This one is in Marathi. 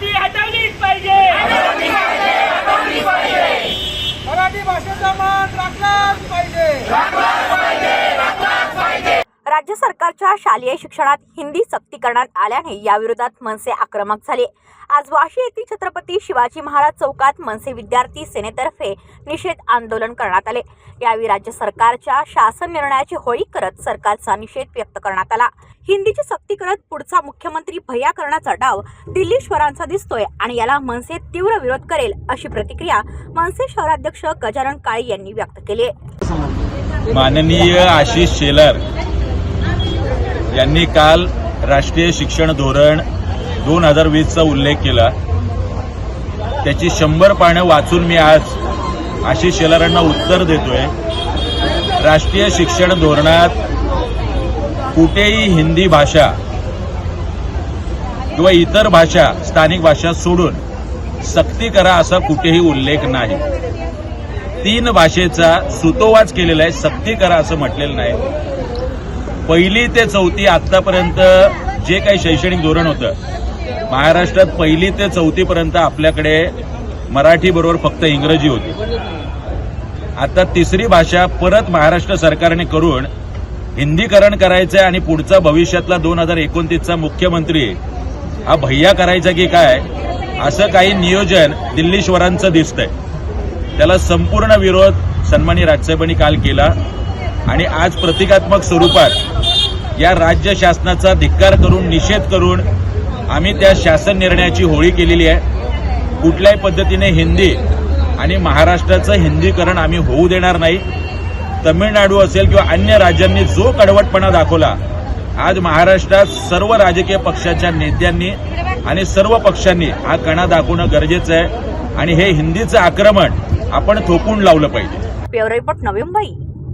ती हटवलीच पाहिजे. मराठी भाषेचा मान राखलाच पाहिजे. सरकारच्या शालेय शिक्षणात हिंदी सक्ती करण्यात आल्याने याविरोधात मनसे आक्रमक झाले. आज वाशी येथील छत्रपती शिवाजी महाराज चौकात मनसे विद्यार्थी सेनेतर्फे निषेध आंदोलन करण्यात आले. यावेळी राज्य सरकारच्या शासन निर्णयाची होळी करत सरकारचा निषेध व्यक्त करण्यात आला. हिंदीची सक्ती करत पुढचा मुख्यमंत्री भैया करण्याचा डाव दिल्लीश्वरांचा दिसतोय आणि याला मनसे तीव्र विरोध करेल अशी प्रतिक्रिया मनसे शहराध्यक्ष गजानन काळे यांनी व्यक्त केली माननीय आशिष शेलार यांनी काल राष्ट्रीय शिक्षण धोरण दोन हजार वीसचा उल्लेख केला. त्याची शंभर पानं वाचून मी आज आशिष शेलारांना उत्तर देतोय. राष्ट्रीय शिक्षण धोरणात कुठेही हिंदी भाषा किंवा इतर भाषा स्थानिक भाषा सोडून सक्ती करा असा कुठेही उल्लेख नाही. तीन भाषेचा सुतोवाच केलेला आहे सक्ती करा असं म्हटलेलं नाही. पहिली ते चौथी आतापर्यंत जे काही शैक्षणिक धोरण होतं महाराष्ट्रात पहिली ते चौथीपर्यंत आपल्याकडे मराठी बरोबर फक्त इंग्रजी होती. आता तिसरी भाषा परत महाराष्ट्र सरकारने करून हिंदीकरण करायचंय आणि पुढचा भविष्यातला दोन हजार एकोणतीसचा मुख्यमंत्री हा भैया करायचा की काय असं काही नियोजन दिल्लीश्वरांचं दिसतंय. त्याला संपूर्ण विरोध सन्मानी राजसाहेबांनी काल केला. आणि आज प्रतिकात्मक स्वरूपात या राज्य शासनाचा धिक्कार करून निषेध करून आम्ही त्या शासन निर्णयाची होळी केलेली आहे. कुठल्याही पद्धतीने हिंदी आणि महाराष्ट्राचं हिंदीकरण आम्ही होऊ देणार नाही. तमिळनाडू असेल किंवा अन्य राज्यांनी जो कडवटपणा दाखवला आज महाराष्ट्रात सर्व राजकीय पक्षाच्या नेत्यांनी आणि सर्व पक्षांनी हा कणा दाखवणं गरजेचं आहे. आणि हे हिंदीचं आक्रमण आपण थोपून लावलं पाहिजे. Bureau report Navi Mumbai.